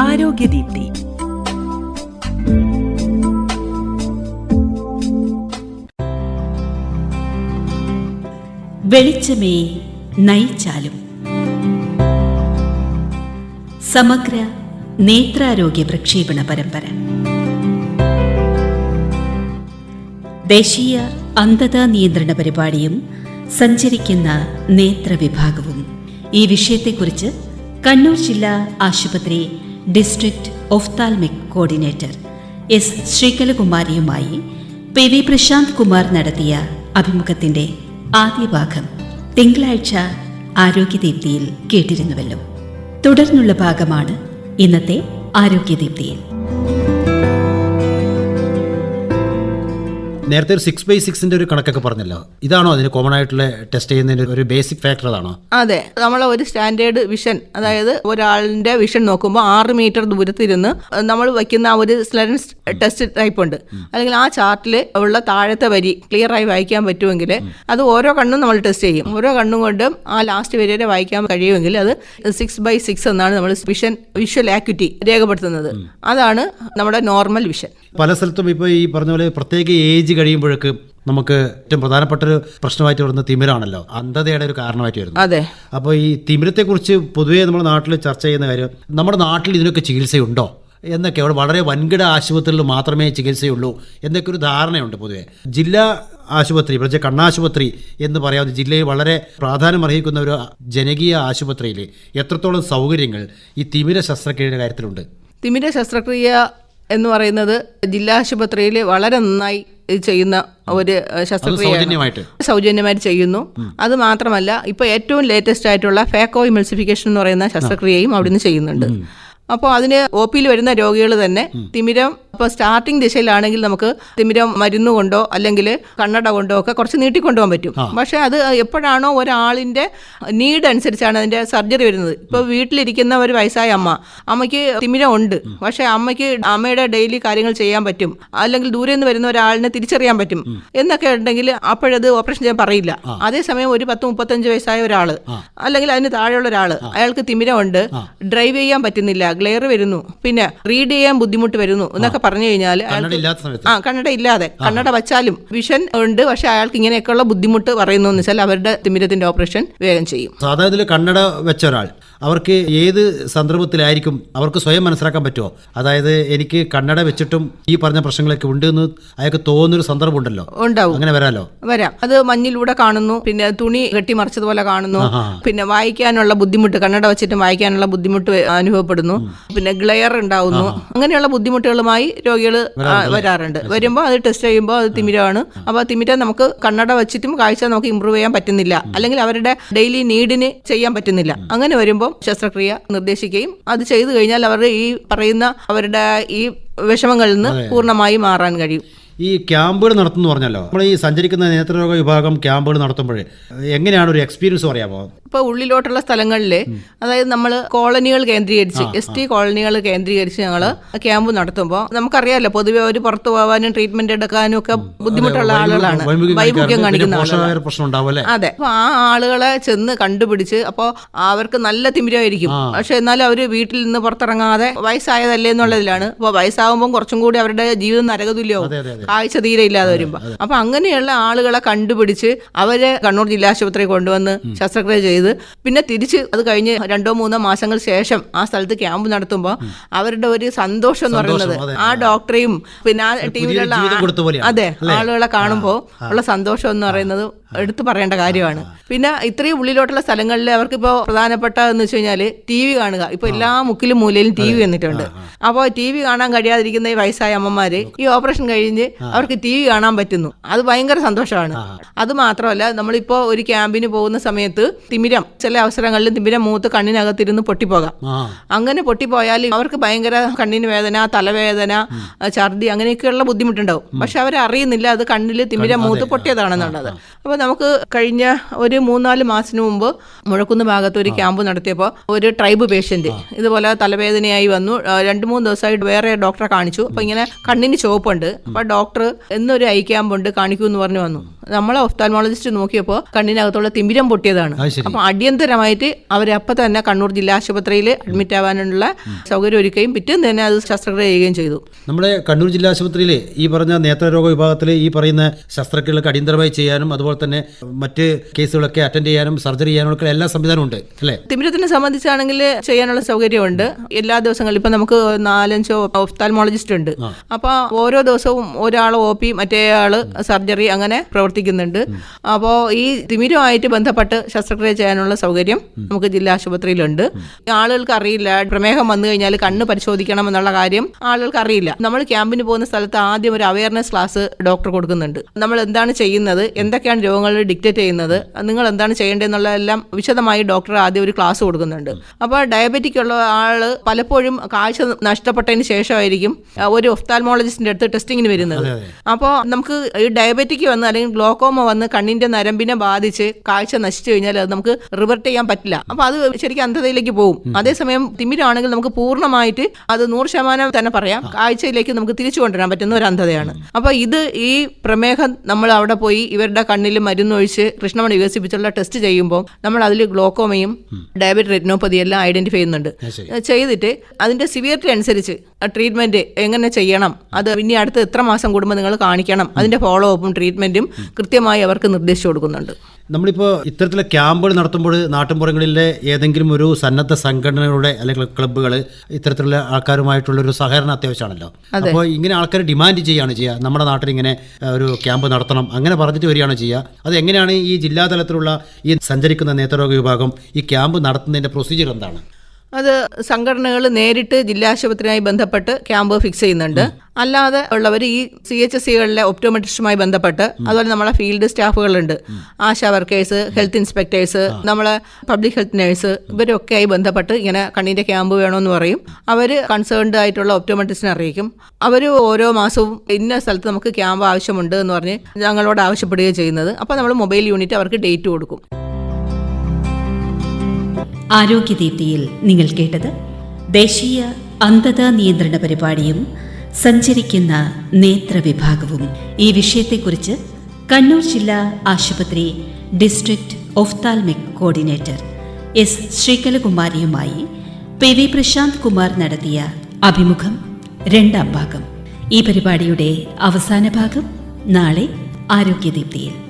ആരോഗ്യദീപ്തി. വെളിച്ചമേ നയിച്ചാലും. സമഗ്ര നേത്രാരോഗ്യ പ്രക്ഷേപണ പരമ്പര. ദേശീയ അന്ധതാ നിയന്ത്രണ പരിപാടിയും സഞ്ചരിക്കുന്ന നേത്രവിഭാഗവും ഈ വിഷയത്തെക്കുറിച്ച് കണ്ണൂർ ജില്ലാ ആശുപത്രി ഡിസ്ട്രിക്ട് ഒഫ്താൽമിക് കോർഡിനേറ്റർ എസ് ശ്രീകലകുമാരിയുമായി പി വി പ്രശാന്ത് കുമാർ നടത്തിയ അഭിമുഖത്തിന്റെ ആദ്യ ഭാഗം തിങ്കളാഴ്ച ആരോഗ്യദീപ്തിയിൽ കേട്ടിരുന്നുവല്ലോ. തുടർന്നുള്ള ഭാഗമാണ് ഇന്നത്തെ ആരോഗ്യദീപ്തിയിൽ. നേരത്തെ ഒരു സിക്സ് ബൈ സിക്സിന്റെ ഒരു കണക്കൊക്കെ പറഞ്ഞല്ലോ. ഇതാണോ അതിന് കോമൺ ആയിട്ടുള്ള ടെസ്റ്റ് ചെയ്യുന്നതിന്റെ ഒരു ബേസിക് ഫാക്ടർ അതാണോ അതെ. നമ്മൾ ഒരു സ്റ്റാൻഡേർഡ് വിഷൻ അതായത് ഒരാളിന്റെ വിഷൻ നോക്കുമ്പോൾ ആറ് മീറ്റർ ദൂരത്തിരുന്ന് നമ്മൾ വയ്ക്കുന്ന ആ ഒരു സ്ലെൻസ് ടെസ്റ്റ് ടൈപ്പ് ഉണ്ട്. അല്ലെങ്കിൽ ആ ചാർട്ടിൽ ഉള്ള താഴത്തെ വരി ക്ലിയർ ആയി വായിക്കാൻ പറ്റുമെങ്കിൽ അത് ഓരോ കണ്ണും നമ്മൾ ടെസ്റ്റ് ചെയ്യും. ഓരോ കണ്ണും കൊണ്ടും ആ ലാസ്റ്റ് വരി വരെ വായിക്കാൻ കഴിയുമെങ്കിൽ അത് സിക്സ് ബൈ സിക്സ് എന്നാണ് നമ്മൾ വിഷൻ വിഷ്വൽ ആക്വിറ്റി രേഖപ്പെടുത്തുന്നത്. അതാണ് നമ്മുടെ നോർമൽ വിഷൻ പല സ്ഥലത്തും ഇപ്പോൾ ഈ പറഞ്ഞ പോലെ പ്രത്യേക ഏജ് കഴിയുമ്പോഴേക്ക് നമുക്ക് ഏറ്റവും പ്രധാനപ്പെട്ട ഒരു പ്രശ്നമായിട്ട് വരുന്ന തിമിരാണല്ലോ. അന്ധതയുടെ ഒരു കാരണമായിട്ട് വരുന്നത് അതെ. അപ്പോൾ ഈ തിമിരത്തെക്കുറിച്ച് പൊതുവേ നമ്മുടെ നാട്ടിൽ ചർച്ച ചെയ്യുന്ന കാര്യം നമ്മുടെ നാട്ടിൽ ഇതിനൊക്കെ ചികിത്സയുണ്ടോ? എന്നൊക്കെ അവിടെ വളരെ വൻകിട ആശുപത്രികളിൽ മാത്രമേ ചികിത്സയുള്ളൂ എന്നൊക്കെ ഒരു ധാരണയുണ്ട് പൊതുവേ. ജില്ലാ ആശുപത്രി പ്രത്യേക കണ്ണാശുപത്രി എന്ന് പറയാവുന്ന ജില്ലയിൽ വളരെ പ്രാധാന്യം അർഹിക്കുന്ന ഒരു ജനകീയ ആശുപത്രിയിൽ എത്രത്തോളം സൗകര്യങ്ങൾ ഈ തിമിര ശസ്ത്രക്രിയയുടെ കാര്യത്തിലുണ്ട്? തിമിര ശസ്ത്രക്രിയ എന്ന് പറയുന്നത് ജില്ലാ ആശുപത്രിയിൽ വളരെ നന്നായി ചെയ്യുന്ന ഒരു ശസ്ത്രക്രിയ സൗജന്യമായിട്ട്. ചെയ്യുന്നു. അത് മാത്രമല്ല ഇപ്പൊ ഏറ്റവും ലേറ്റസ്റ്റ് ആയിട്ടുള്ള ഫേക്കോ ഇമൾസിഫിക്കേഷൻ എന്ന് പറയുന്ന ശസ്ത്രക്രിയയും അവിടുന്ന് ചെയ്യുന്നുണ്ട്. അപ്പോൾ അതിന് ഒ പിയിൽ വരുന്ന രോഗികൾ തന്നെ തിമിരം ഇപ്പോൾ സ്റ്റാർട്ടിംഗ് ദിശയിലാണെങ്കിൽ നമുക്ക് തിമിരം മരുന്ന് കൊണ്ടോ അല്ലെങ്കിൽ കണ്ണട കൊണ്ടോ ഒക്കെ കുറച്ച് നീട്ടിക്കൊണ്ടുപോകാൻ പറ്റും. പക്ഷേ അത് എപ്പോഴാണോ ഒരാളിന്റെ നീഡ് അനുസരിച്ചാണ് അതിന്റെ സർജറി വരുന്നത്. ഇപ്പോൾ വീട്ടിലിരിക്കുന്ന ഒരു വയസ്സായ അമ്മ. അമ്മയ്ക്ക് തിമിരം ഉണ്ട് പക്ഷേ അമ്മയ്ക്ക് അമ്മയുടെ ഡെയിലി കാര്യങ്ങൾ ചെയ്യാൻ പറ്റും. അല്ലെങ്കിൽ ദൂരെ നിന്ന് വരുന്ന ഒരാളിനെ തിരിച്ചറിയാൻ പറ്റും. എന്നൊക്കെ ഉണ്ടെങ്കിൽ അപ്പോഴത് ഓപ്പറേഷൻ ചെയ്യാൻ പറയില്ല. അതേസമയം ഒരു പത്ത് മുപ്പത്തഞ്ച് വയസ്സായ ഒരാൾ അല്ലെങ്കിൽ അതിന് താഴെയുള്ള ഒരാൾ അയാൾക്ക് തിമിരമുണ്ട്. ഡ്രൈവ് ചെയ്യാൻ പറ്റുന്നില്ല. ഗ്ലെയർ വരുന്നു. പിന്നെ റീഡ് ചെയ്യാൻ ബുദ്ധിമുട്ട് വരുന്നു. എന്നൊക്കെ പറഞ്ഞു കഴിഞ്ഞാൽ ആ കണ്ണട ഇല്ലാതെ. കണ്ണട വച്ചാലും വിഷൻ ഉണ്ട് പക്ഷെ അയാൾക്ക് ഇങ്ങനെയൊക്കെയുള്ള ബുദ്ധിമുട്ട് പറയുന്നു വെച്ചാൽ അവരുടെ തിമിരത്തിന്റെ ഓപ്പറേഷൻ വേഗം ചെയ്യും. സാധാരണ കണ്ണട വെച്ച ഒരാൾ അവർക്ക് ഏത് സന്ദർഭത്തിലായിരിക്കും അവർക്ക് സ്വയം മനസ്സിലാക്കാൻ പറ്റുമോ? അതായത് എനിക്ക് കണ്ണട വെച്ചിട്ടും ഈ പറഞ്ഞ പ്രശ്നങ്ങളൊക്കെ ഉണ്ട് എന്ന് അയാൾക്ക് തോന്നുന്നൊരു സന്ദർഭം ഉണ്ടല്ലോ ഉണ്ടാവും. അങ്ങനെ വരാലോ? വരാം. അത് മഞ്ഞിലൂടെ കാണുന്നു പിന്നെ തുണി കെട്ടി കെട്ടിമറിച്ചതുപോലെ കാണുന്നു പിന്നെ വായിക്കാനുള്ള ബുദ്ധിമുട്ട് കണ്ണട വെച്ചിട്ട് വായിക്കാനുള്ള ബുദ്ധിമുട്ട് അനുഭവപ്പെടുന്നു പിന്നെ ഗ്ലെയർ ഉണ്ടാവുന്നു അങ്ങനെയുള്ള ബുദ്ധിമുട്ടുകളുമായി രോഗികൾ വരാറുണ്ട് വരുമ്പോൾ അത് ടെസ്റ്റ് ചെയ്യുമ്പോൾ അത് തിമിരമാണ്. അപ്പോൾ തിമിരം നമുക്ക് കണ്ണട വെച്ചിട്ടും കാഴ്ച നമുക്ക് ഇമ്പ്രൂവ് ചെയ്യാൻ പറ്റുന്നില്ല. അല്ലെങ്കിൽ അവരുടെ ഡെയിലി നീഡിന് ചെയ്യാൻ പറ്റുന്നില്ല. അങ്ങനെ വരുമ്പോൾ ശസ്ത്രക്രിയ നിർദ്ദേശിക്കുകയും അത് ചെയ്തു കഴിഞ്ഞാൽ അവരുടെ ഈ പറയുന്ന അവരുടെ ഈ വിഷമങ്ങളിൽ നിന്ന് പൂർണമായി മാറാൻ കഴിയും. ഈ ക്യാമ്പുകൾ നടത്തുന്നു പറഞ്ഞല്ലോ. നമ്മൾ ഈ സഞ്ചരിക്കുന്ന നേത്രരോഗ വിഭാഗം ക്യാമ്പുകൾ നടത്തുമ്പോൾ എങ്ങനെയാണ് ഒരു എക്സ്പീരിയൻസ് പറയാമോ? ഇപ്പോൾ ഉള്ളിലോട്ടുള്ള സ്ഥലങ്ങളിൽ അതായത് നമ്മൾ കോളനികൾ കേന്ദ്രീകരിച്ച് എസ് ടി കോളനികൾ കേന്ദ്രീകരിച്ച് ഞങ്ങൾ ക്യാമ്പ് നടത്തുമ്പോൾ നമുക്കറിയാമല്ലോ പൊതുവെ അവർ പുറത്തു പോകാനും ട്രീറ്റ്മെന്റ് എടുക്കാനും ഒക്കെ ബുദ്ധിമുട്ടുള്ള ആളുകളാണ്. വൈമുഖ്യം കാണിക്കുന്ന അതെ. അപ്പൊ ആ ആളുകളെ ചെന്ന് കണ്ടുപിടിച്ച് അപ്പോൾ അവർക്ക് നല്ല തിമിരമായിരിക്കും. പക്ഷെ എന്നാലും അവർ വീട്ടിൽ നിന്ന് പുറത്തിറങ്ങാതെ വയസ്സായതല്ലേ എന്നുള്ളതിലാണ്. അപ്പോൾ വയസ്സാകുമ്പോൾ കുറച്ചും കൂടി അവരുടെ ജീവിതം നരകതുല്യവും. കാഴ്ച തീരെ ഇല്ലാതെ വരുമ്പോൾ അപ്പൊ അങ്ങനെയുള്ള ആളുകളെ കണ്ടുപിടിച്ച് അവരെ കണ്ണൂർ ജില്ലാ ആശുപത്രി കൊണ്ടുവന്ന് ശസ്ത്രക്രിയ ചെയ്ത് പിന്നെ തിരിച്ച് അത് കഴിഞ്ഞ് രണ്ടോ മൂന്നോ മാസങ്ങൾ ശേഷം ആ സ്ഥലത്ത് ക്യാമ്പ് നടത്തുമ്പോൾ അവരുടെ ഒരു സന്തോഷം എന്ന് പറയുന്നത് ആ ഡോക്ടറെയും പിന്നെ ആ ടീമിലുള്ള. അതെ ആളുകളെ കാണുമ്പോൾ ഉള്ള സന്തോഷം എന്ന് പറയുന്നത് എടുത്തു പറയേണ്ട കാര്യമാണ്. പിന്നെ ഇത്രയും ഉള്ളിലോട്ടുള്ള സ്ഥലങ്ങളിൽ അവർക്ക് ഇപ്പോൾ പ്രധാനപ്പെട്ട എന്ന് വെച്ച് കഴിഞ്ഞാൽ ടി വി കാണുക. ഇപ്പൊ എല്ലാ മുക്കിലും മൂലയിലും ടി വി വന്നിട്ടുണ്ട്. അപ്പോൾ ടി വി കാണാൻ കഴിയാതിരിക്കുന്ന ഈ വയസ്സായ അമ്മമാര് ഈ ഓപ്പറേഷൻ കഴിഞ്ഞ് അവർക്ക് ടി വി കാണാൻ പറ്റുന്നു. അത് ഭയങ്കര സന്തോഷമാണ്. അത് മാത്രമല്ല നമ്മളിപ്പോ ഒരു ക്യാമ്പിന് പോകുന്ന സമയത്ത് തിമിരം ചില അവസരങ്ങളിൽ തിമിരം മൂത്ത് കണ്ണിനകത്തിരുന്ന് പൊട്ടിപ്പോകാം. അങ്ങനെ പൊട്ടിപ്പോയാൽ അവർക്ക് ഭയങ്കര കണ്ണിന് വേദന തലവേദന ഛർദി അങ്ങനെയൊക്കെയുള്ള ബുദ്ധിമുട്ടുണ്ടാവും. പക്ഷെ അവർ അറിയുന്നില്ല അത് കണ്ണിൽ തിമിരം മൂത്ത് പൊട്ടിയതാണെന്നുള്ളത്. അപ്പോൾ നമുക്ക് കഴിഞ്ഞ ഒരു മൂന്നാൽ മാസത്തിന് മുമ്പ് മുഴക്കുന്ന് ഭാഗത്ത് ഒരു ക്യാമ്പ് നടത്തിയപ്പോൾ ഒരു ട്രൈബ് പേഷ്യന്റ് ഇതുപോലെ തലവേദനയായി വന്നു. രണ്ടു രണ്ട് മൂന്ന് ദിവസമായിട്ട് വേറെ ഡോക്ടറെ കാണിച്ചു. അപ്പോൾ ഇങ്ങനെ കണ്ണിന് ചുവപ്പുണ്ട്. അപ്പോൾ ഡോക്ടർ എന്നൊരു ഐ ക്യാമ്പ് ഉണ്ട് കാണിക്കൂ എന്ന് പറഞ്ഞു വന്നു. നമ്മളെ ഒഫ്താൽമോളജിസ്റ്റ് നോക്കിയപ്പോൾ കണ്ണിനകത്തുള്ള തിമിരം പൊട്ടിയതാണ്. അപ്പൊ അടിയന്തരമായിട്ട് അവരെ അപ്പം തന്നെ കണ്ണൂർ ജില്ലാ ആശുപത്രിയിൽ അഡ്മിറ്റ് ആവാനുള്ള സൗകര്യം ഒരുക്കുകയും പിറ്റേന്ന് തന്നെ അത് ശസ്ത്രക്രിയ ചെയ്യുകയും ചെയ്തു. നമ്മുടെ കണ്ണൂർ ജില്ലാ ആശുപത്രിയിലെ ഈ പറഞ്ഞ നേത്രരോഗ വിഭാഗത്തിൽ ഈ പറയുന്ന ശസ്ത്രക്രിയകളൊക്കെ അടിയന്തരമായി ചെയ്യാനും അതുപോലെ തന്നെ മറ്റ് കേസുകളൊക്കെ അറ്റൻഡ് ചെയ്യാനും സർജറി ചെയ്യാനും ഒക്കെ എല്ലാ സംവിധാനവും ഉണ്ട് അല്ലേ? തിമിരത്തിനെ സംബന്ധിച്ചാണെങ്കിൽ ചെയ്യാനുള്ള സൗകര്യമുണ്ട്. എല്ലാ ദിവസങ്ങളിലും ഇപ്പം നമുക്ക് നാലഞ്ചോ ഒഫ്താൽമോളജിസ്റ്റ് ഉണ്ട്. അപ്പോൾ ഓരോ ദിവസവും ഒരാൾ ഒ പി മറ്റേ ആൾ സർജറി അങ്ങനെ പ്രവർത്തിക്കുന്നുണ്ട്. അപ്പോൾ ഈ തിമിരമായിട്ട് ബന്ധപ്പെട്ട് ശസ്ത്രക്രിയ ചെയ്യാനുള്ള സൗകര്യം നമുക്ക് ജില്ലാ ആശുപത്രിയിലുണ്ട്. ആളുകൾക്ക് അറിയില്ല. പ്രമേഹം വന്നു കഴിഞ്ഞാൽ കണ്ണ് പരിശോധിക്കണം എന്നുള്ള കാര്യം ആളുകൾക്ക് അറിയില്ല. നമ്മൾ ക്യാമ്പിന് പോകുന്ന സ്ഥലത്ത് ആദ്യം ഒരു അവയർനെസ് ക്ലാസ് ഡോക്ടർ കൊടുക്കുന്നുണ്ട്. നമ്മൾ എന്താണ് ചെയ്യുന്നത്? എന്തൊക്കെയാണ് രോഗങ്ങൾ ഡിക്റ്റേറ്റ് ചെയ്യുന്നത്? നിങ്ങൾ എന്താണ് ചെയ്യേണ്ടതെന്നുള്ളതെല്ലാം വിശദമായി ഡോക്ടർ ആദ്യം ഒരു ക്ലാസ് കൊടുക്കുന്നുണ്ട്. അപ്പോൾ ഡയബറ്റിക് ഉള്ള ആൾ പലപ്പോഴും കാഴ്ച നഷ്ടപ്പെട്ടതിന് ശേഷമായിരിക്കും ഒരു ഒഫ്താൽമോളജിസ്റ്റിന്റെ അടുത്ത് ടെസ്റ്റിങ്ങിന് വരുന്നത്. അപ്പോൾ നമുക്ക് ഈ ഡയബറ്റിക് വന്ന് അല്ലെങ്കിൽ ഗ്ലോക്കോമ വന്ന് കണ്ണിന്റെ നരമ്പിനെ ബാധിച്ച് കാഴ്ച നശിച്ചു കഴിഞ്ഞാൽ അത് നമുക്ക് റിവർട്ട് ചെയ്യാൻ പറ്റില്ല. അപ്പോൾ അത് ശരിക്കും അന്ധതയിലേക്ക് പോകും. അതേസമയം തിമിരാണെങ്കിൽ നമുക്ക് പൂർണമായിട്ട് അത് നൂറ് ശതമാനം തന്നെ പറയാം. കാഴ്ചയിലേക്ക് നമുക്ക് തിരിച്ചു കൊണ്ടുവരാൻ പറ്റുന്ന ഒരു അന്ധതയാണ്. അപ്പോൾ ഇത് ഈ പ്രമേഹം നമ്മൾ അവിടെ പോയി ഇവരുടെ കണ്ണിൽ മരുന്നൊഴിച്ച് കൃഷ്ണമണി വികസിപ്പിച്ചുള്ള ടെസ്റ്റ് ചെയ്യുമ്പോൾ നമ്മൾ അതിൽ ഗ്ലോക്കോമയും ഡയബറ്റിക് റെറ്റിനോപ്പതി എല്ലാം ഐഡന്റിഫൈ ചെയ്യുന്നുണ്ട്. ചെയ്തിട്ട് അതിന്റെ സിവിയറിറ്റി അനുസരിച്ച് ട്രീറ്റ്മെന്റ് എങ്ങനെ ചെയ്യണം? അത് ഇനി അടുത്ത് എത്ര മാസം കൂടുമ്പോൾ നിങ്ങൾ കാണിക്കണം? അതിന്റെ ഫോളോ അപ്പും ട്രീറ്റ്മെന്റും കൃത്യമായി അവർക്ക് നിർദ്ദേശിച്ചു കൊടുക്കുന്നുണ്ട്. നമ്മളിപ്പോൾ ഇത്തരത്തിലെ ക്യാമ്പുകൾ നടത്തുമ്പോൾ നാട്ടിൻപുറങ്ങളിലെ ഏതെങ്കിലും ഒരു സന്നദ്ധ സംഘടനകളുടെ അല്ലെങ്കിൽ ക്ലബ്ബുകൾ ഇത്തരത്തിലുള്ള ആൾക്കാരുമായിട്ടുള്ള ഒരു സഹകരണം അത്യാവശ്യമാണല്ലോ. അപ്പോൾ ഇങ്ങനെ ആൾക്കാർ ഡിമാൻഡ് ചെയ്യുകയാണ് ചെയ്യുക. നമ്മുടെ നാട്ടിൽ ഇങ്ങനെ ഒരു ക്യാമ്പ് നടത്തണം. അങ്ങനെ പറഞ്ഞിട്ട് വരികയാണ് ചെയ്യുക. അത് എങ്ങനെയാണ് ഈ ജില്ലാതലത്തിലുള്ള ഈ സഞ്ചരിക്കുന്ന നേത്രരോഗ വിഭാഗം ഈ ക്യാമ്പ് നടത്തുന്നതിന്റെ പ്രൊസീജിയർ എന്താണ്? അത് സംഘടനകൾ നേരിട്ട് ജില്ലാ ആശുപത്രിയുമായി ബന്ധപ്പെട്ട് ക്യാമ്പ് ഫിക്സ് ചെയ്യുന്നുണ്ട്. അല്ലാതെ ഉള്ളവർ ഈ സി എച്ച് എസ് സികളിലെ ഒപ്റ്റോമെട്രിസ്റ്റുമായി ബന്ധപ്പെട്ട് അതുപോലെ നമ്മളെ ഫീൽഡ് സ്റ്റാഫുകളുണ്ട്. ആശാ വർക്കേഴ്സ് ഹെൽത്ത് ഇൻസ്പെക്ടേഴ്സ് നമ്മളെ പബ്ലിക് ഹെൽത്ത് നേഴ്സ് ഇവരൊക്കെ ആയി ബന്ധപ്പെട്ട് ഇങ്ങനെ കണ്ണിന്റെ ക്യാമ്പ് വേണമെന്ന് പറയും. അവർ കൺസേൺഡ് ആയിട്ടുള്ള ഒപ്റ്റോമെട്രിസ്റ്റിനെ അറിയിക്കും. അവർ ഓരോ മാസവും ഇന്ന സ്ഥലത്ത് നമുക്ക് ക്യാമ്പ് ആവശ്യമുണ്ട് എന്ന് പറഞ്ഞ് ഞങ്ങളോട് ആവശ്യപ്പെടുകയും ചെയ്യുന്നത്. അപ്പോൾ നമ്മൾ മൊബൈൽ യൂണിറ്റ് അവർക്ക് ഡേറ്റ് കൊടുക്കും. ആരോഗ്യദീപ്തിയിൽ നിങ്ങൾ കേട്ടത് ദേശീയ അന്ധത നിയന്ത്രണ പരിപാടിയും സഞ്ചരിക്കുന്ന നേത്രവിഭാഗവും. ഈ വിഷയത്തെക്കുറിച്ച് കണ്ണൂർ ജില്ലാ ആശുപത്രി ഡിസ്ട്രിക്ട് ഒഫ്താൽമിക് കോർഡിനേറ്റർ എസ് ശ്രീകലകുമാരിയുമായി പി വി പ്രശാന്ത് കുമാർ നടത്തിയ അഭിമുഖം രണ്ടാം ഭാഗം. ഈ പരിപാടിയുടെ അവസാന ഭാഗം നാളെ ആരോഗ്യദീപ്തിയിൽ.